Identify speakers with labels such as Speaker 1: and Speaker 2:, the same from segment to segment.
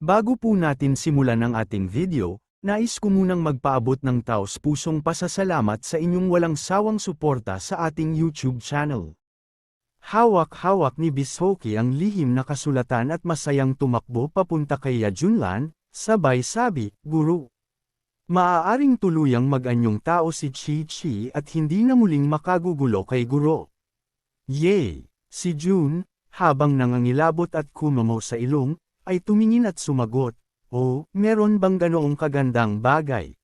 Speaker 1: Bago po natin simulan ang ating video, nais ko munang magpaabot ng taos pusong pasasalamat sa inyong walang sawang suporta sa ating YouTube channel. Hawak-hawak ni Bishoki ang lihim na kasulatan at masayang tumakbo papunta kay Yajunlan, sabay sabi, Guru. Maaaring tuluyang mag-anyong tao si Chi Chi at hindi na muling makagugulo kay Guro. Yay! Si Jun, habang nangangilabot at kumamaw sa ilong, ay tumingin at sumagot, Oh, meron bang ganoong kagandang bagay?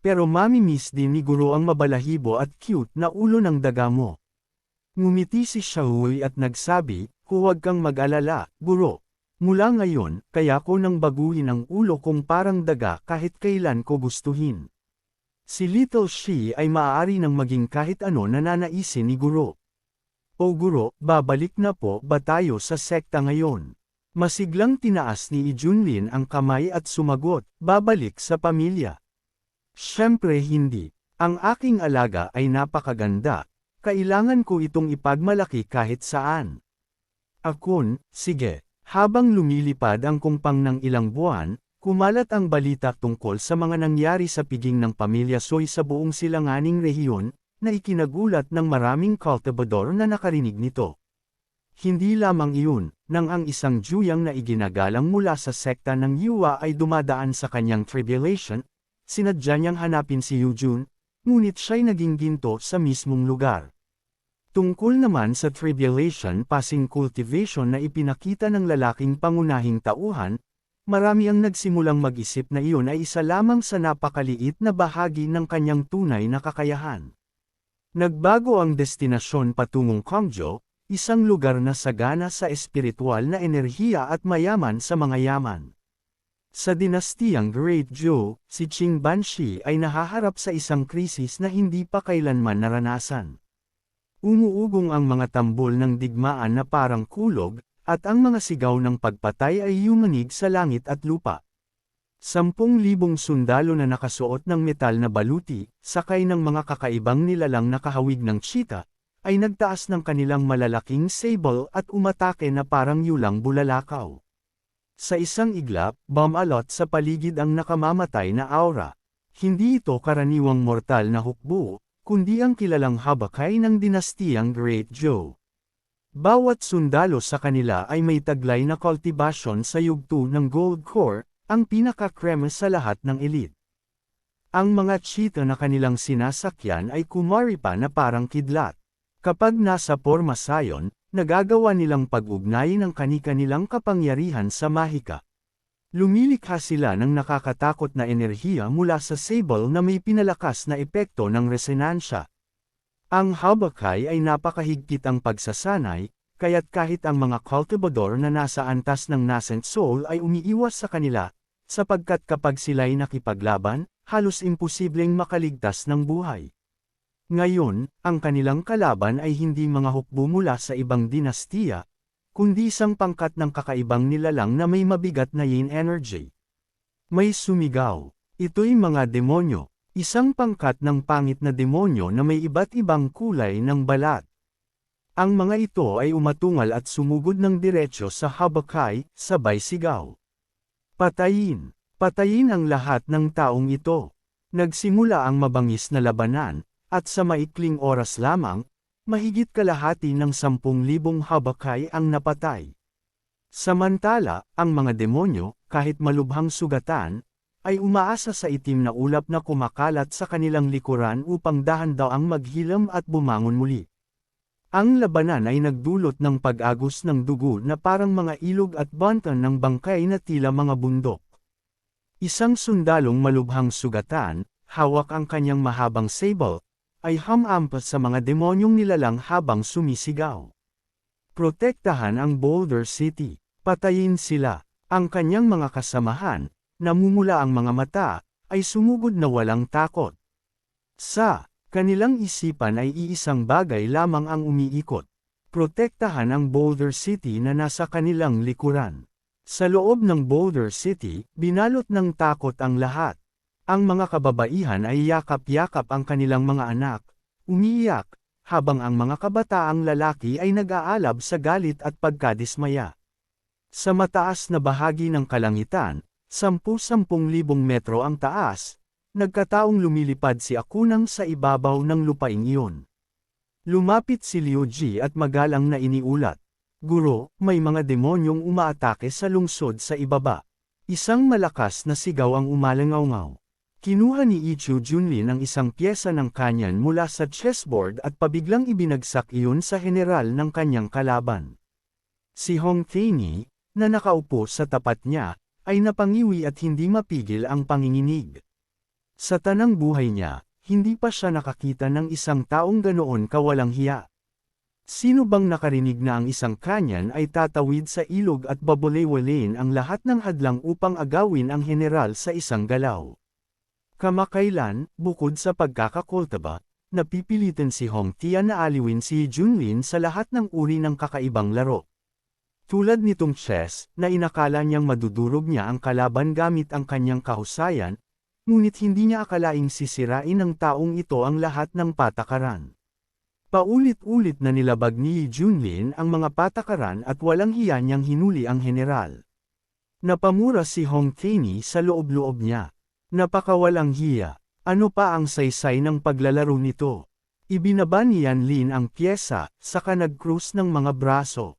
Speaker 1: Pero mami-miss din ni Guro ang mabalahibo at cute na ulo ng daga mo. Ngumiti si Shaoui at nagsabi, huwag kang mag-alala, Guro. Mula ngayon, kaya ko nang baguhin ang ulo kong parang daga kahit kailan ko gustuhin. Si Little She ay maaari nang maging kahit ano na nanaisin ni Guro. O Guro, babalik na po ba tayo sa sekta ngayon? Masiglang tinaas ni Ijunlin ang kamay at sumagot, babalik sa pamilya. Siyempre hindi. Ang aking alaga ay napakaganda. Kailangan ko itong ipagmalaki kahit saan. Akon, sige. Habang lumilipad ang kumpang ng ilang buwan, kumalat ang balita tungkol sa mga nangyari sa piging ng pamilya Soy sa buong silanganing rehiyon, na ikinagulat ng maraming cultivador na nakarinig nito. Hindi lamang iyon, nang ang isang Juyang na iginagalang mula sa sekta ng Yuwa ay dumadaan sa kanyang tribulation, sinadya niyang hanapin si Yujun, ngunit siya'y naging ginto sa mismong lugar. Tungkol naman sa tribulation passing cultivation na ipinakita ng lalaking pangunahing tauhan, marami ang nagsimulang mag-isip na iyon ay isa lamang sa napakaliit na bahagi ng kanyang tunay na kakayahan. Nagbago ang destinasyon patungong Kongjo, isang lugar na sagana sa espiritual na enerhiya at mayaman sa mga yaman. Sa dinastiyang Great Zhou, si Qing Banshi ay nahaharap sa isang krisis na hindi pa kailanman naranasan. Umuugong ang mga tambol ng digmaan na parang kulog, at ang mga sigaw ng pagpatay ay yumanig sa langit at lupa. Sampung libong sundalo na nakasuot ng metal na baluti, sakay ng mga kakaibang nilalang nakahawig ng cheetah, ay nagtaas ng kanilang malalaking sable at umatake na parang yulang bulalakaw. Sa isang iglap, bomb-alot sa paligid ang nakamamatay na aura. Hindi ito karaniwang mortal na hukbo, kundi ang kilalang habakay ng dinastiyang Great Zhou. Bawat sundalo sa kanila ay may taglay na cultivation sa yugto ng gold core, ang pinaka-kreme sa lahat ng elite. Ang mga cheetah na kanilang sinasakyan ay kumari pa na parang kidlat. Kapag nasa porma sayon, nagagawa nilang pag-ugnayin ang kani-kanilang kapangyarihan sa mahika. Lumilikha sila ng nakakatakot na enerhiya mula sa sable na may pinalakas na epekto ng resonansya. Ang habakay ay napakahigpit ang pagsasanay, kaya't kahit ang mga cultivador na nasa antas ng nascent soul ay umiiwas sa kanila, sapagkat kapag sila'y nakipaglaban, halos imposibleng makaligtas ng buhay. Ngayon, ang kanilang kalaban ay hindi mga hukbo mula sa ibang dinastiya, kundi isang pangkat ng kakaibang nilalang na may mabigat na yin energy. May sumigaw. Ito'y mga demonyo. Isang pangkat ng pangit na demonyo na may iba't ibang kulay ng balat. Ang mga ito ay umatungal at sumugod ng diretsyo sa habakay, sabay sigaw. Patayin! Patayin ang lahat ng taong ito. Nagsimula ang mabangis na labanan, at sa maikling oras lamang, mahigit kalahati ng 10,000 habakay ang napatay. Samantala, ang mga demonyo, kahit malubhang sugatan, ay umaasa sa itim na ulap na kumakalat sa kanilang likuran upang dahan-daang maghilam at bumangon muli. Ang labanan ay nagdulot ng pag-agos ng dugo na parang mga ilog at bantan ng bangkay na tila mga bundok. Isang sundalong malubhang sugatan, hawak ang kanyang mahabang sable, ay hamampas sa mga demonyong nilalang habang sumisigaw. Protektahan ang Boulder City. Patayin sila. Ang kanyang mga kasamahan, namumula ang mga mata, ay sumugod na walang takot. Sa kanilang isipan ay iisang bagay lamang ang umiikot. Protektahan ang Boulder City na nasa kanilang likuran. Sa loob ng Boulder City, binalot ng takot ang lahat. Ang mga kababaihan ay yakap-yakap ang kanilang mga anak, umiiyak, habang ang mga kabataang lalaki ay nag-aalab sa galit at pagkadismaya. Sa mataas na bahagi ng kalangitan, 10-10,000 metro ang taas, nagkataong lumilipad si Akunang sa ibabaw ng lupaing iyon. Lumapit si Liu Ji at magalang na iniulat. Guro, may mga demonyong umaatake sa lungsod sa ibaba. Isang malakas na sigaw ang umalangaw Kinuha ni Ichu Junlin ang isang pyesa ng kanyan mula sa chessboard at pabiglang ibinagsak iyon sa general ng kanyang kalaban. Si Hong Taini, na nakaupo sa tapat niya, ay napangiwi at hindi mapigil ang panginginig. Sa tanang buhay niya, hindi pa siya nakakita ng isang taong ganoon kawalang hiya. Sino bang nakarinig na ang isang kanyan ay tatawid sa ilog at babulewalain ang lahat ng hadlang upang agawin ang general sa isang galaw? Kamakailan, bukod sa pagkakakultaba, napipilitan si Hong Tia na aliwin si Junlin sa lahat ng uri ng kakaibang laro. Tulad nitong chess, na inakala niyang madudurog niya ang kalaban gamit ang kanyang kahusayan, Ngunit hindi niya akalaing sisirain ng taong ito ang lahat ng patakaran. Paulit-ulit na nilabag ni Junlin ang mga patakaran at walang hiya niyang hinuli ang general. Napamura si Hong Taini sa loob-loob niya. Napakawalang hiya. Ano pa ang saysay ng paglalaro nito? Ibinaba ni Yan Lin ang pyesa, saka nag-cruise ng mga braso.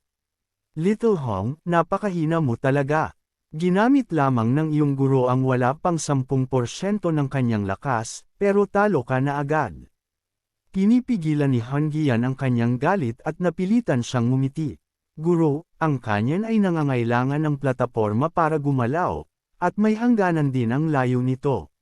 Speaker 1: Little Hong, napakahina mo talaga. Ginamit lamang ng iyong guro ang wala pang 10% ng kanyang lakas, pero talo ka na agad. Pinipigilan ni Han Gian ang kanyang galit at napilitan siyang ngumiti. Guro, ang kanyan ay nangangailangan ng plataporma para gumalaw, at may hangganan din ang layo nito.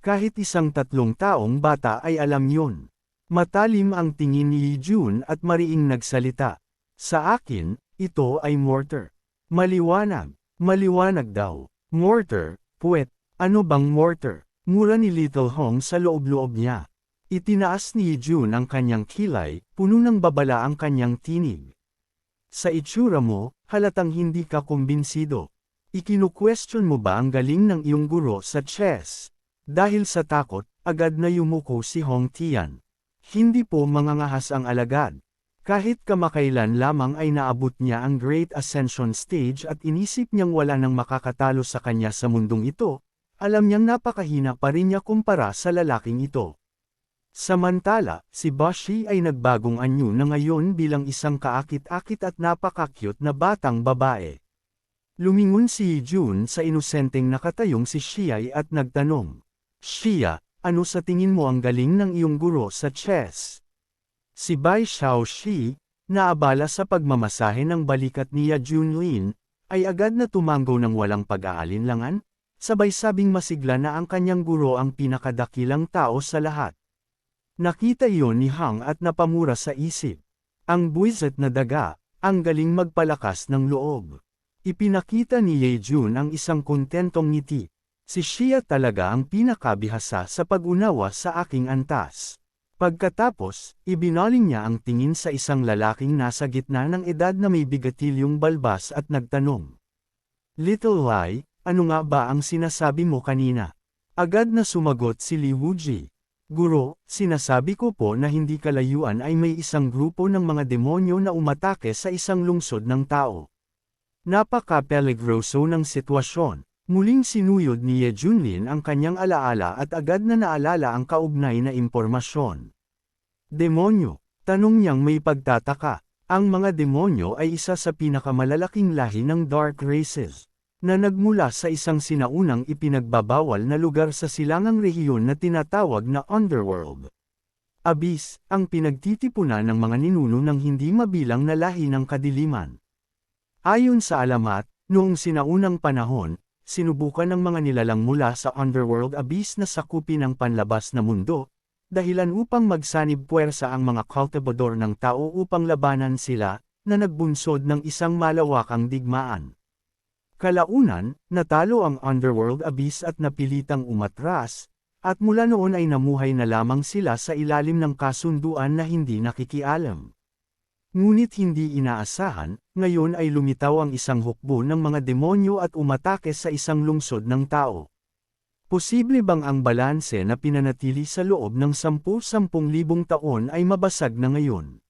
Speaker 1: Kahit isang tatlong taong bata ay alam yun. Matalim ang tingin ni Jun at mariing nagsalita. Sa akin, ito ay mortar. Maliwanag. Maliwanag daw. Mortar, puwet, ano bang mortar? Mura ni Little Hong sa loob-loob niya. Itinaas ni Jun ang kanyang kilay, puno ng babala ang kanyang tinig. Sa itsura mo, halatang hindi ka kumbinsido. Ikinu-question mo ba ang galing ng iyong guro sa chess? Dahil sa takot, agad na yumuko si Hong Tian. Hindi po mangangahas ang alagad. Kahit kamakailan lamang ay naabot niya ang Great Ascension Stage at inisip niyang wala nang makakatalo sa kanya sa mundong ito, alam niyang napakahina pa rin niya kumpara sa lalaking ito. Samantala, si Bashi ay nagbagong anyo na ngayon bilang isang kaakit-akit at napakakyut na batang babae. Lumingon si Jun sa inosenteng nakatayong si Shiai at nagtanong, Shia, ano sa tingin mo ang galing ng iyong guro sa chess? Si Bai Xiaoxi, naabala sa pagmamasahe ng balikat niya Junlin, ay agad na tumanggo ng walang pag-aalinlangan, sabay sabing masigla na ang kanyang guro ang pinakadakilang tao sa lahat. Nakita iyon ni Hang at napamura sa isip. Ang buwisit na daga, ang galing magpalakas ng loob. Ipinakita ni Yejun ang isang kontentong ngiti. Si Xia talaga ang pinakabihasa sa pag-unawa sa aking antas. Pagkatapos, ibinaling niya ang tingin sa isang lalaking nasa gitna ng edad na may bigatilyong balbas at nagtanong. Little Lai, ano nga ba ang sinasabi mo kanina? Agad na sumagot si Li Wuji. Guro, sinasabi ko po na hindi kalayuan ay may isang grupo ng mga demonyo na umatake sa isang lungsod ng tao. Napaka-peligroso ng sitwasyon. Muling sinuyod ni Ye Junlin ang kanyang alaala at agad na naalala ang kaugnay na impormasyon. Demonyo, tanong niyang may pagtataka. Ang mga demonyo ay isa sa pinakamalalaking lahi ng Dark Races, na nagmula sa isang sinaunang ipinagbabawal na lugar sa silangang rehiyon na tinatawag na Underworld. Abyss, ang pinagtitipunan ng mga ninuno ng hindi mabilang na lahi ng kadiliman. Ayon sa alamat, noong sinaunang panahon, sinubukan ng mga nilalang mula sa underworld abyss na sakupin ang panlabas na mundo, dahilan upang magsanib puwersa ang mga cultivador ng tao upang labanan sila, na nagbunsod ng isang malawakang digmaan. Kalaunan, natalo ang underworld abyss at napilitang umatras, at mula noon ay namuhay na lamang sila sa ilalim ng kasunduan na hindi nakikialam. Ngunit hindi inaasahan, ngayon ay lumitaw ang isang hukbo ng mga demonyo at umatake sa isang lungsod ng tao. Posible bang ang balanse na pinanatili sa loob ng 10-10,000 taon ay mabasag na ngayon?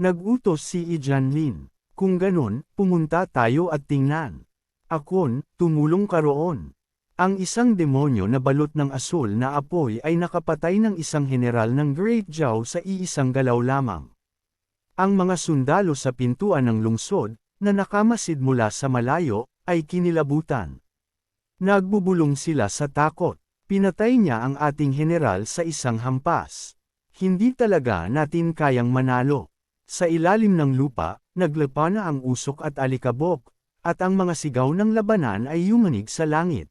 Speaker 1: Nagutos si Ijan Lin. Kung ganun, pumunta tayo at tingnan. Akon, tumulong ka roon. Ang isang demonyo na balot ng asul na apoy ay nakapatay ng isang general ng Great Jow sa iisang galaw lamang. Ang mga sundalo sa pintuan ng lungsod, na nakamasid mula sa malayo, ay kinilabutan. Nagbubulong sila sa takot. Pinatay niya ang ating general sa isang hampas. Hindi talaga natin kayang manalo. Sa ilalim ng lupa, naglepa na ang usok at alikabok, at ang mga sigaw ng labanan ay yumanig sa langit.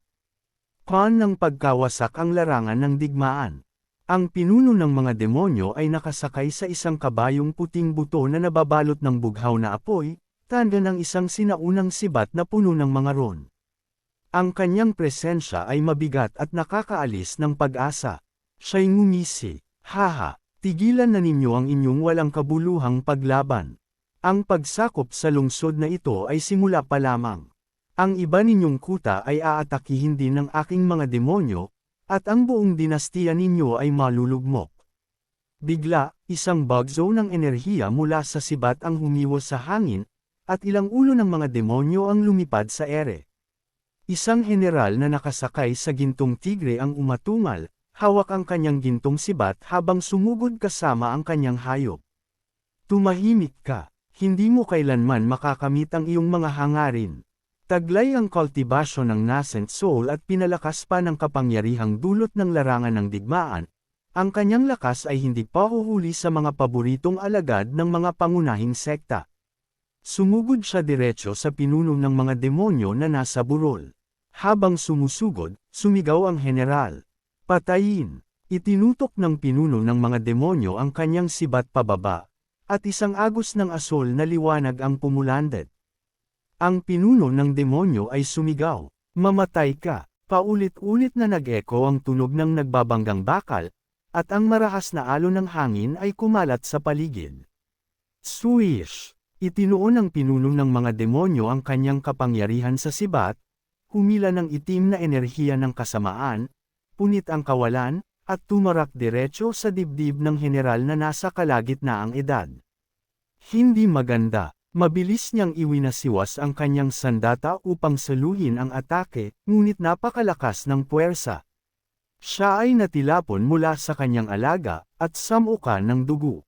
Speaker 1: Pan ng pagkawasak ang larangan ng digmaan. Ang pinuno ng mga demonyo ay nakasakay sa isang kabayong puting buto na nababalot ng bughaw na apoy, tanda ng isang sinaunang sibat na puno ng mga ron. Ang kanyang presensya ay mabigat at nakakaalis ng pag-asa. Siya'y ngumisi, haha, tigilan na ninyo ang inyong walang kabuluhang paglaban. Ang pagsakop sa lungsod na ito ay simula pa lamang. Ang iba ninyong kuta ay aatakihin din ng aking mga demonyo, at ang buong dinastiya ninyo ay malulugmok. Bigla, isang bagzo ng enerhiya mula sa sibat ang humiwas sa hangin, at ilang ulo ng mga demonyo ang lumipad sa ere. Isang general na nakasakay sa gintong tigre ang umatungal, hawak ang kanyang gintong sibat habang sumugod kasama ang kanyang hayop. Tumahimik ka, hindi mo kailanman makakamit ang iyong mga hangarin. Taglay ang kultibasyon ng nascent soul at pinalakas pa ng kapangyarihang dulot ng larangan ng digmaan, ang kanyang lakas ay hindi pa huhuli sa mga paboritong alagad ng mga pangunahing sekta. Sumugod siya diretso sa pinuno ng mga demonyo na nasa burol. Habang sumusugod, sumigaw ang general. Patayin! Itinutok ng pinuno ng mga demonyo ang kanyang sibat pababa, at isang agos ng asol na liwanag ang pumulandet. Ang pinuno ng demonyo ay sumigaw, mamatay ka, paulit-ulit na nag-eko ang tunog ng nagbabanggang bakal, at ang marahas na alon ng hangin ay kumalat sa paligid. Swish! Itinuon ng pinuno ng mga demonyo ang kanyang kapangyarihan sa sibat, humila ng itim na enerhiya ng kasamaan, punit ang kawalan, at tumarak diretso sa dibdib ng general na nasa kalagitnaang edad. Hindi maganda, Mabilis niyang iwinasiwas ang kanyang sandata upang saluhin ang atake, ngunit napakalakas ng puwersa. Siya ay natilapon mula sa kanyang alaga, at samuka ng dugo.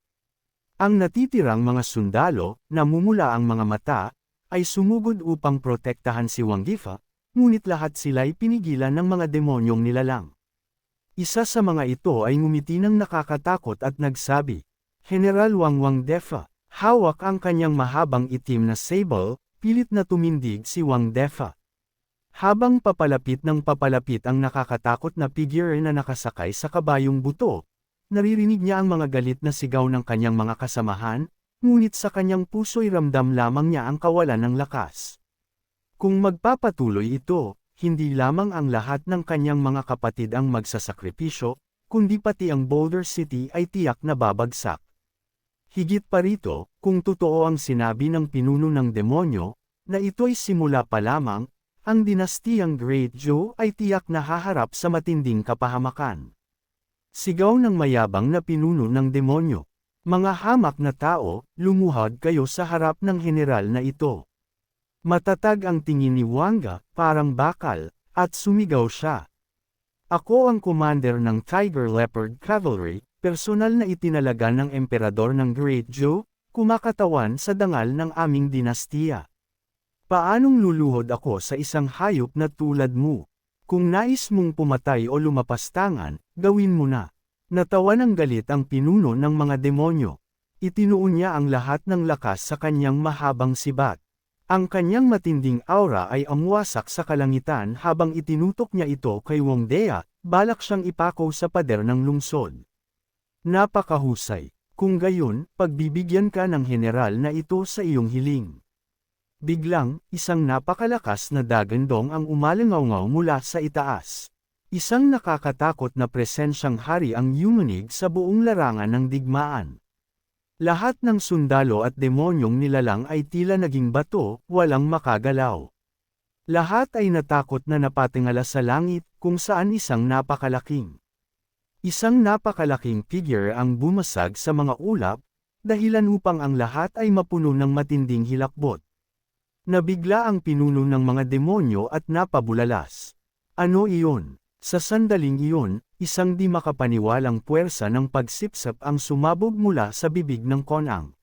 Speaker 1: Ang natitirang mga sundalo, namumula ang mga mata, ay sumugod upang protektahan si Wangifa, ngunit lahat sila'y pinigilan ng mga demonyong nilalang. Isa sa mga ito ay ngumiti ng nakakatakot at nagsabi, General Wang Wang Defa, Hawak ang kanyang mahabang itim na sable, pilit na tumindig si Wang Defa. Habang papalapit ng papalapit ang nakakatakot na figure na nakasakay sa kabayong buto, naririnig niya ang mga galit na sigaw ng kanyang mga kasamahan, ngunit sa kanyang puso'y ramdam lamang niya ang kawalan ng lakas. Kung magpapatuloy ito, hindi lamang ang lahat ng kanyang mga kapatid ang magsasakripisyo, kundi pati ang Boulder City ay tiyak na babagsak. Higit pa rito, kung totoo ang sinabi ng pinuno ng demonyo, na ito'y simula pa lamang, ang dinastiyang Great Joe ay tiyak na haharap sa matinding kapahamakan. Sigaw ng mayabang na pinuno ng demonyo. Mga hamak na tao, lumuhad kayo sa harap ng general na ito. Matatag ang tingin ni Wanga, parang bakal, at sumigaw siya. Ako ang commander ng Tiger Leopard Cavalry, personal na itinalaga ng emperador ng Great Joe, kumakatawan sa dangal ng aming dinastiya. Paanong luluhod ako sa isang hayop na tulad mo? Kung nais mong pumatay o lumapastangan, gawin mo na. Natawa ng galit ang pinuno ng mga demonyo. Itinuon niya ang lahat ng lakas sa kanyang mahabang sibat. Ang kanyang matinding aura ay amwasak sa kalangitan habang itinutok niya ito kay Wongdea, balak siyang ipako sa pader ng lungsod. Napakahusay. Kung gayon, pagbibigyan ka ng general na ito sa iyong hiling. Biglang, isang napakalakas na dagandong ang umalangaw mula sa itaas. Isang nakakatakot na presensyang hari ang yumanig sa buong larangan ng digmaan. Lahat ng sundalo at demonyong nilalang ay tila naging bato, walang makagalaw. Lahat ay natakot na napatingala sa langit, kung saan isang napakalaking Isang napakalaking figure ang bumasag sa mga ulap, dahilan upang ang lahat ay mapuno ng matinding hilakbot. Nabigla ang pinuno ng mga demonyo at napabulalas. Ano iyon? Sa sandaling iyon, isang di makapaniwalang puwersa ng pagsipsap ang sumabog mula sa bibig ng konang.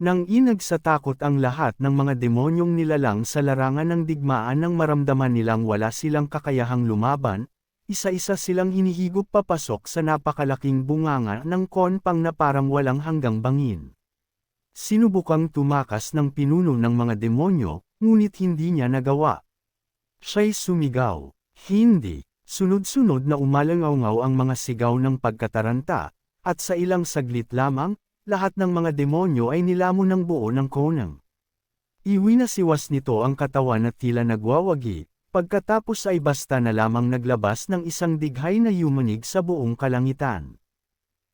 Speaker 1: Nang inag sa takot ang lahat ng mga demonyong nilalang sa larangan ng digmaan nang maramdaman nilang wala silang kakayahang lumaban, isa-isa silang hinihigop papasok sa napakalaking bunganga ng konpang na parang walang hanggang bangin. Sinubukang tumakas ng pinuno ng mga demonyo, ngunit hindi niya nagawa. Siya'y sumigaw. Hindi. Sunod-sunod na umalangaw ang mga sigaw ng pagkataranta, at sa ilang saglit lamang, lahat ng mga demonyo ay nilamon ng buo ng konang. Iwinasiwas nito ang katawan at tila nagwawagi, pagkatapos ay basta na lamang naglabas ng isang dighay na yumanig sa buong kalangitan.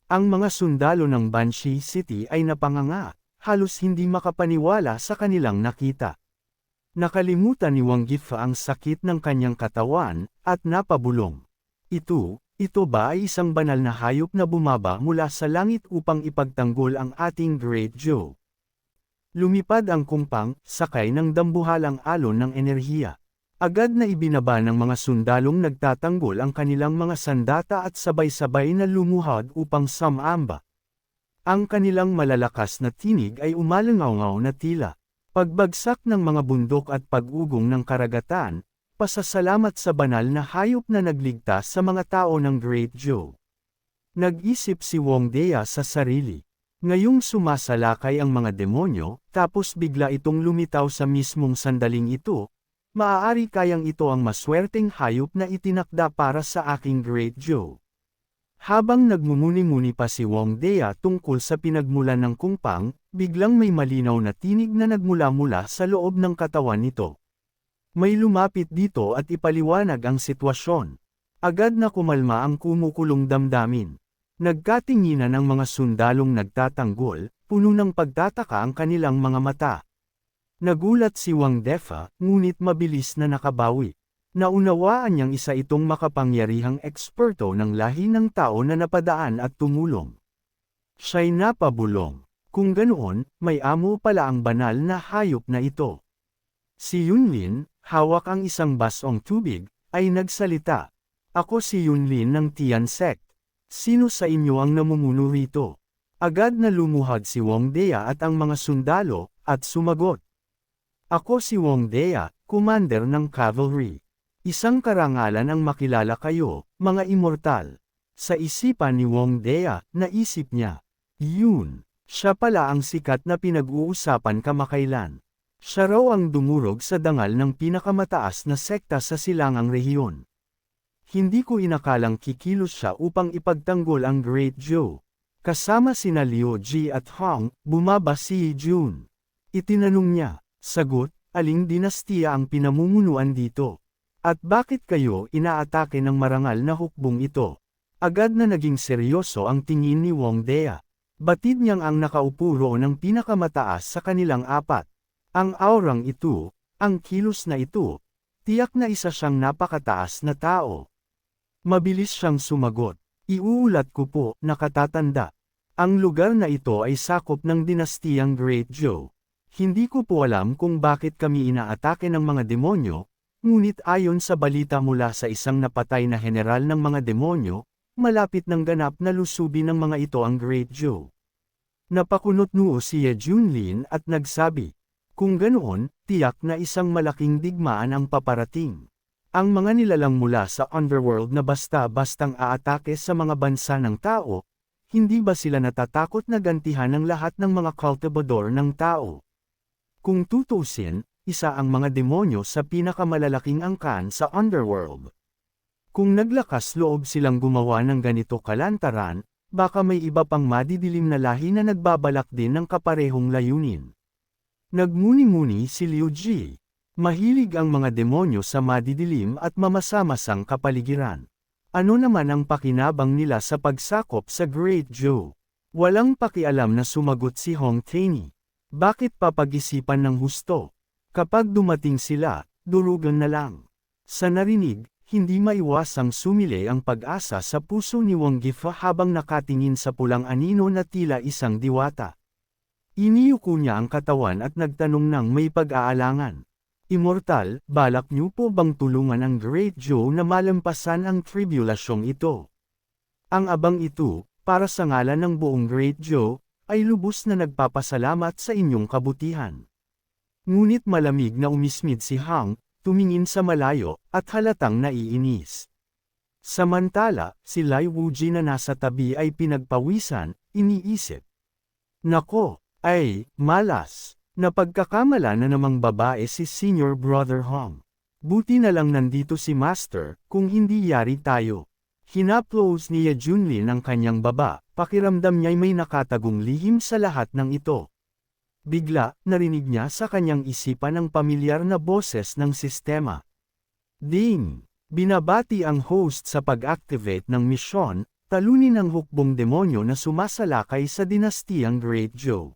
Speaker 1: Ang mga sundalo ng Banshee City ay napanganga, halos hindi makapaniwala sa kanilang nakita. Nakalimutan ni Wang Gifa ang sakit ng kanyang katawan, at napabulong. Ito, ito ba ay isang banal na hayop na bumaba mula sa langit upang ipagtanggol ang ating Great Joe? Lumipad ang kumpang, sakay ng dambuhalang alon ng enerhiya. Agad na ibinaba ng mga sundalong nagtatanggol ang kanilang mga sandata at sabay-sabay na lumuhad upang samamba. Ang kanilang malalakas na tinig ay umalangaw na tila. Pagbagsak ng mga bundok at pag-ugong ng karagatan, pasasalamat sa banal na hayop na nagligtas sa mga tao ng Great Joe. Nag-isip si Wong Dea sa sarili. Ngayong sumasalakay ang mga demonyo, tapos bigla itong lumitaw sa mismong sandaling ito, maaari kayang ito ang maswerteng hayop na itinakda para sa aking Great Joe. Habang nagmumuni-muni pa si Wong Dea tungkol sa pinagmulan ng kumpang, biglang may malinaw na tinig na nagmula-mula sa loob ng katawan nito. May lumapit dito at ipaliwanag ang sitwasyon. Agad na kumalma ang kumukulong damdamin. Nagkatinginan ang mga sundalong nagtatanggol, puno ng pagtataka ang kanilang mga mata. Nagulat si Wang Defa, ngunit mabilis na nakabawi. Naunawaan niyang isa itong makapangyarihang eksperto ng lahi ng tao na napadaan at tumulong. Siya'y napabulong. Kung ganoon, may amo pala ang banal na hayop na ito. Si Yunlin, hawak ang isang basong tubig, ay nagsalita. Ako si Yunlin ng Tian Sect. Sino sa inyo ang namumuno rito? Agad na lumuhad si Wong Dea at ang mga sundalo, at sumagot. Ako si Wong Dea, commander ng cavalry. Isang karangalan ang makilala kayo, mga immortal. Sa isipan ni Wong Dea, naisip niya. Yun, siya pala ang sikat na pinag-uusapan kamakailan. Siya raw ang dumurog sa dangal ng pinakamataas na sekta sa silangang rehiyon. Hindi ko inakalang kikilos siya upang ipagtanggol ang Great Joe. Kasama sina Liu Ji at Hong, bumaba si Jun. Itinanong niya, sagot, aling dinastiya ang pinamumunuan dito? At bakit kayo inaatake ng marangal na hukbong ito? Agad na naging seryoso ang tingin ni Wong Dea. Batid niyang ang nakaupo roon ng pinakamataas sa kanilang apat. Ang aurang ito, ang kilos na ito, tiyak na isa siyang napakataas na tao. Mabilis siyang sumagot. Iuulat ko po, nakatatanda. Ang lugar na ito ay sakop ng dinastiyang Great Joe. Hindi ko po alam kung bakit kami inaatake ng mga demonyo, Ngunit ayon sa balita mula sa isang napatay na general ng mga demonyo, malapit ng ganap na lusubi ng mga ito ang Great Joe. Napakunot noo si Ye Junlin at nagsabi, kung ganoon, tiyak na isang malaking digmaan ang paparating. Ang mga nilalang mula sa underworld na basta-bastang aatake sa mga bansa ng tao, hindi ba sila natatakot na gantihan ng lahat ng mga cultivador ng tao? Kung tutusin, isa ang mga demonyo sa pinakamalalaking angkan sa underworld. Kung naglakas loob silang gumawa ng ganito kalantaran, baka may iba pang madidilim na lahi na nagbabalak din ng kaparehong layunin. Nagmuni-muni si Liu Ji. Mahilig ang mga demonyo sa madidilim at mamasamasang kapaligiran. Ano naman ang pakinabang nila sa pagsakop sa Great Joe? Walang pakialam na sumagot si Hong Taney. Bakit papag-isipan ng husto? Kapag dumating sila, durugan na lang. Sa narinig, hindi maiwasang sumili ang pag-asa sa puso ni Wang Gifa habang nakatingin sa pulang anino na tila isang diwata. Iniyuko niya ang katawan at nagtanong ng may pag-aalangan. Immortal, balak niyo po bang tulungan ang Great Joe na malampasan ang tribulasyong ito? Ang abang ito, para sa ngalan ng buong Great Joe, ay lubos na nagpapasalamat sa inyong kabutihan. Ngunit malamig na umismid si Hang, tumingin sa malayo, at halatang naiinis. Samantala, si Lai Wuji na nasa tabi ay pinagpawisan, iniisip. Nako, ay, malas. Napagkakamala na namang babae si Senior Brother Hong. Buti na lang nandito si Master, kung hindi yari tayo. Hinaplos niya Junlin ang kanyang baba, pakiramdam niya'y may nakatagong lihim sa lahat ng ito. Bigla, narinig niya sa kanyang isipan ang pamilyar na boses ng sistema. Ding! Binabati ang host sa pag-activate ng misyon, talunin ang hukbong demonyo na sumasalakay sa dinastiyang Great Joe.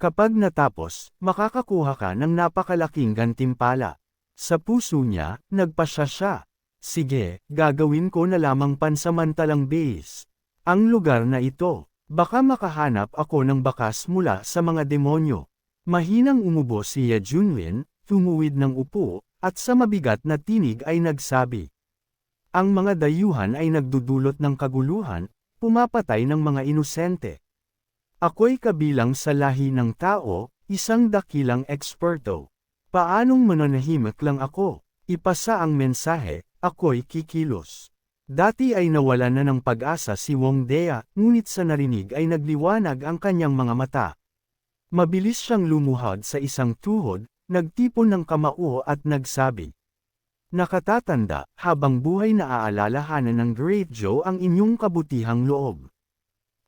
Speaker 1: Kapag natapos, makakakuha ka ng napakalaking gantimpala. Sa puso niya, nagpasya siya. Sige, gagawin ko na lamang pansamantalang base. Ang lugar na ito, baka makahanap ako ng bakas mula sa mga demonyo. Mahinang umubo si Ye Junlin, tumuwid ng upo, at sa mabigat na tinig ay nagsabi. Ang mga dayuhan ay nagdudulot ng kaguluhan, pumapatay ng mga inosente. Ako'y kabilang sa lahi ng tao, isang dakilang eksperto. Paanong mananahimik lang ako? Ipasa ang mensahe, ako'y kikilos. Dati ay nawala na ng pag-asa si Wong Dea, ngunit sa narinig ay nagliwanag ang kanyang mga mata. Mabilis siyang lumuhod sa isang tuhod, nagtipon ng kamao at nagsabi. Nakatatanda, habang buhay na aalalahanan ng Great Joe ang inyong kabutihang loob.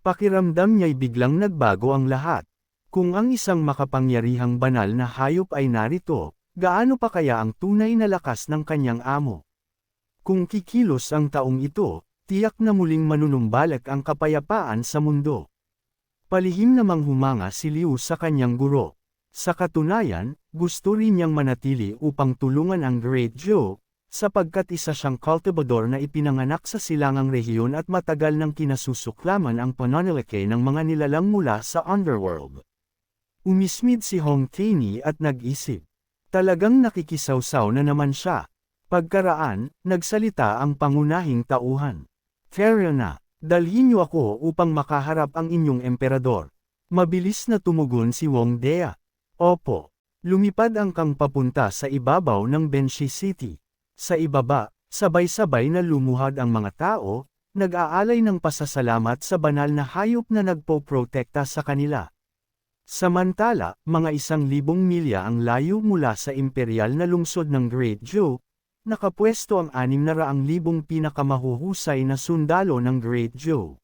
Speaker 1: Pakiramdam niya'y biglang nagbago ang lahat. Kung ang isang makapangyarihang banal na hayop ay narito, gaano pa kaya ang tunay na lakas ng kanyang amo? Kung kikilos ang taong ito, tiyak na muling manunumbalik ang kapayapaan sa mundo. Palihim namang humanga si Liu sa kanyang guro. Sa katunayan, gusto rin niyang manatili upang tulungan ang Great Joe, sapagkat isa siyang cultivador na ipinanganak sa silangang rehiyon at matagal nang kinasusuklaman ang pananalake ng mga nilalang mula sa underworld. Umismid si Hong Taini at nag-isip. Talagang nakikisawsaw na naman siya. Pagkaraan, nagsalita ang pangunahing tauhan. Kaya na, dalhin niyo ako upang makaharap ang inyong emperador. Mabilis na tumugon si Wong Dea. Opo. Lumipad ang kang papunta sa ibabaw ng Benshi City. Sa ibaba, sabay-sabay na lumuhad ang mga tao, nag-aalay ng pasasalamat sa banal na hayop na nagpo-protekta sa kanila. Samantala, mga isang libong milya ang layo mula sa imperial na lungsod ng Great Joe, nakapwesto ang anim na raang libong pinakamahuhusay na sundalo ng Great Joe.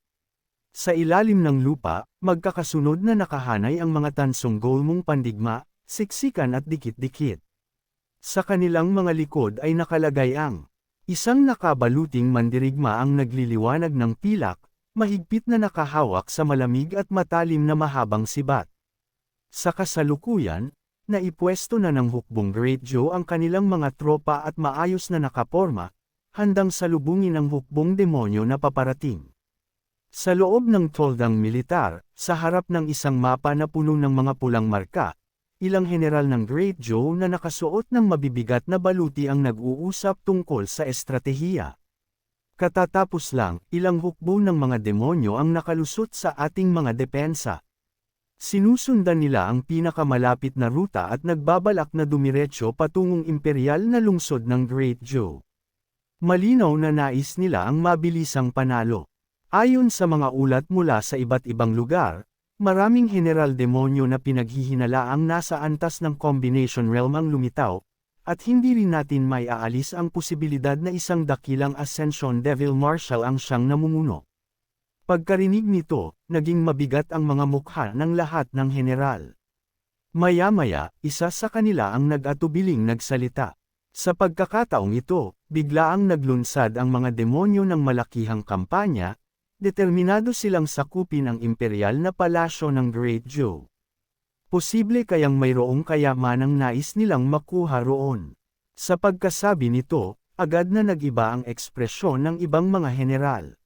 Speaker 1: Sa ilalim ng lupa, magkakasunod na nakahanay ang mga tansong golmong pandigma, siksikan at dikit-dikit. Sa kanilang mga likod ay nakalagay ang isang nakabaluting mandirigma ang nagliliwanag ng pilak, mahigpit na nakahawak sa malamig at matalim na mahabang sibat. Sa kasalukuyan, naipwesto na ng hukbong Joe ang kanilang mga tropa at maayos na nakaporma, handang salubungin ang hukbong demonyo na paparating. Sa loob ng toldang militar, sa harap ng isang mapa na puno ng mga pulang marka, ilang general ng Great Joe na nakasuot ng mabibigat na baluti ang nag-uusap tungkol sa estratehiya. Katatapos lang, ilang hukbo ng mga demonyo ang nakalusot sa ating mga depensa. Sinusundan nila ang pinakamalapit na ruta at nagbabalak na dumiretso patungong imperial na lungsod ng Great Joe. Malinaw na nais nila ang mabilisang panalo. Ayon sa mga ulat mula sa iba't ibang lugar, Maraming general demonyo na pinaghihinala ang nasa antas ng combination realm ang lumitaw, at hindi rin natin may aalis ang posibilidad na isang dakilang Ascension Devil Marshal ang siyang namumuno. Pagkarinig nito, naging mabigat ang mga mukha ng lahat ng general. Maya-maya, isa sa kanila ang nag-atubiling nagsalita. Sa pagkakataong ito, biglaang naglunsad ang mga demonyo ng malakihang kampanya, Determinado silang sakupin ang imperial na palasyo ng Great Joe. Posible kayang mayroong kayamanang nais nilang makuha roon. Sa pagkasabi nito, agad na nagiba ang ekspresyon ng ibang mga general.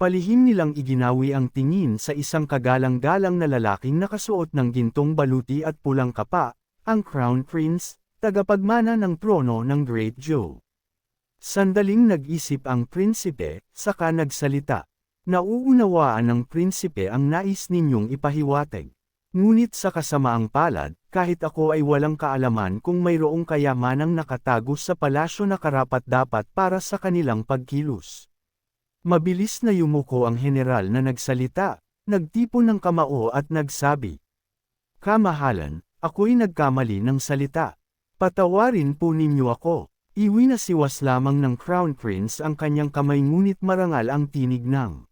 Speaker 1: Palihim nilang iginawi ang tingin sa isang kagalang-galang na lalaking nakasuot ng gintong baluti at pulang kapa, ang Crown Prince, tagapagmana ng trono ng Great Joe. Sandaling nag-isip ang prinsipe, saka nagsalita. Nauunawaan ng prinsipe ang nais ninyong ipahiwatig. Ngunit sa kasamaang palad, kahit ako ay walang kaalaman kung mayroong kayamanang nakatago sa palasyo na karapat-dapat para sa kanilang pagkilos. Mabilis na yumuko ang general na nagsalita, nagtipon ng kamao at nagsabi. Kamahalan, ako'y nagkamali ng salita. Patawarin po ninyo ako. Iwi na siwas lamang ng Crown Prince ang kanyang kamay ngunit marangal ang tinig ng.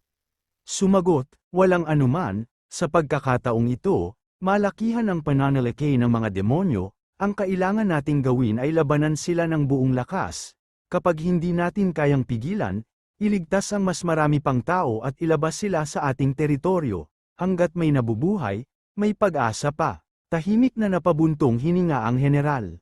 Speaker 1: Sumagot, walang anuman, sa pagkakataong ito, malakihan ang pananalaki ng mga demonyo, ang kailangan nating gawin ay labanan sila ng buong lakas. Kapag hindi natin kayang pigilan, iligtas ang mas marami pang tao at ilabas sila sa ating teritoryo. Hanggat may nabubuhay, may pag-asa pa. Tahimik na napabuntong hininga ang general.